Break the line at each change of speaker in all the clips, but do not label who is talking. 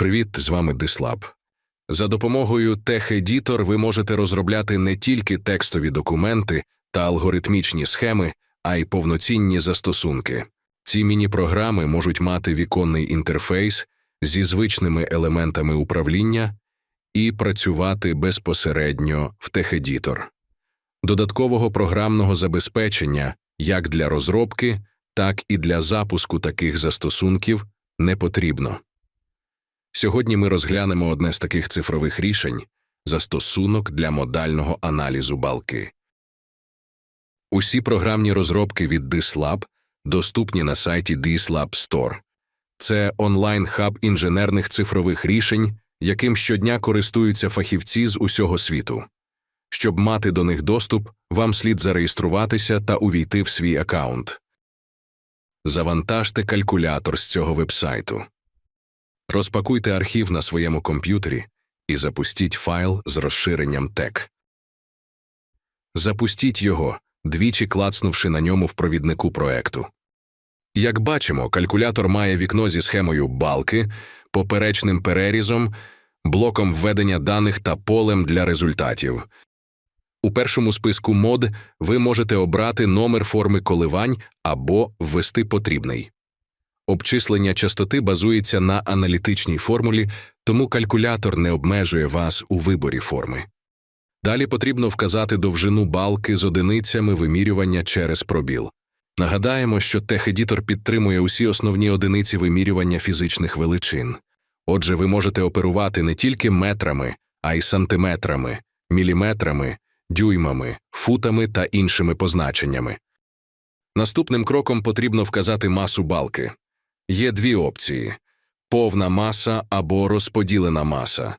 Привіт, з вами Дислаб. За допомогою TechEditor ви можете розробляти не тільки текстові документи та алгоритмічні схеми, а й повноцінні застосунки. Ці міні-програми можуть мати віконний інтерфейс зі звичними елементами управління і працювати безпосередньо в TechEditor. Додаткового програмного забезпечення як для розробки, так і для запуску таких застосунків не потрібно. Сьогодні ми розглянемо одне з таких цифрових рішень застосунок для модального аналізу балки. Усі програмні розробки від DISLab доступні на сайті DISLab Store. Це онлайн-хаб інженерних цифрових рішень, яким щодня користуються фахівці з усього світу. Щоб мати до них доступ, вам слід зареєструватися та увійти в свій аккаунт. Завантажте калькулятор з цього вебсайту. Розпакуйте архів на своєму комп'ютері і запустіть файл з розширенням TEC. Запустіть його, двічі клацнувши на ньому в провіднику проекту. Як бачимо, калькулятор має вікно зі схемою балки, поперечним перерізом, блоком введення даних та полем для результатів. У першому списку мод ви можете обрати номер форми коливань або ввести потрібний. Обчислення частоти базується на аналітичній формулі, тому калькулятор не обмежує вас у виборі форми. Далі потрібно вказати довжину балки з одиницями вимірювання через пробіл. Нагадаємо, що TechEditor підтримує усі основні одиниці вимірювання фізичних величин. Отже, ви можете оперувати не тільки метрами, а й сантиметрами, міліметрами, дюймами, футами та іншими позначеннями. Наступним кроком потрібно вказати масу балки. Є дві опції повна маса або розподілена маса.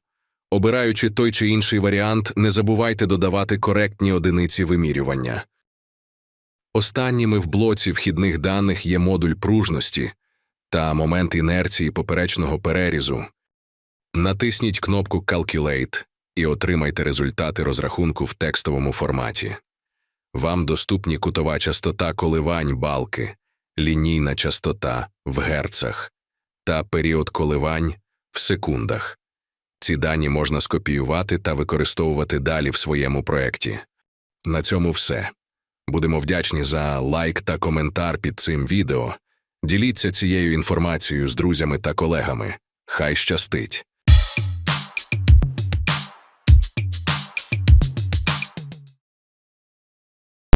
Обираючи той чи інший варіант, не забувайте додавати коректні одиниці вимірювання. Останніми в блоці вхідних даних є модуль пружності та момент інерції поперечного перерізу. Натисніть кнопку Calculate і отримайте результати розрахунку в текстовому форматі. Вам доступні кутова частота коливань балки, лінійна частота в герцах та період коливань в секундах. Ці дані можна скопіювати та використовувати далі в своєму проєкті. На цьому все. Будемо вдячні за лайк та коментар під цим відео. Діліться цією інформацією з друзями та колегами. Хай щастить!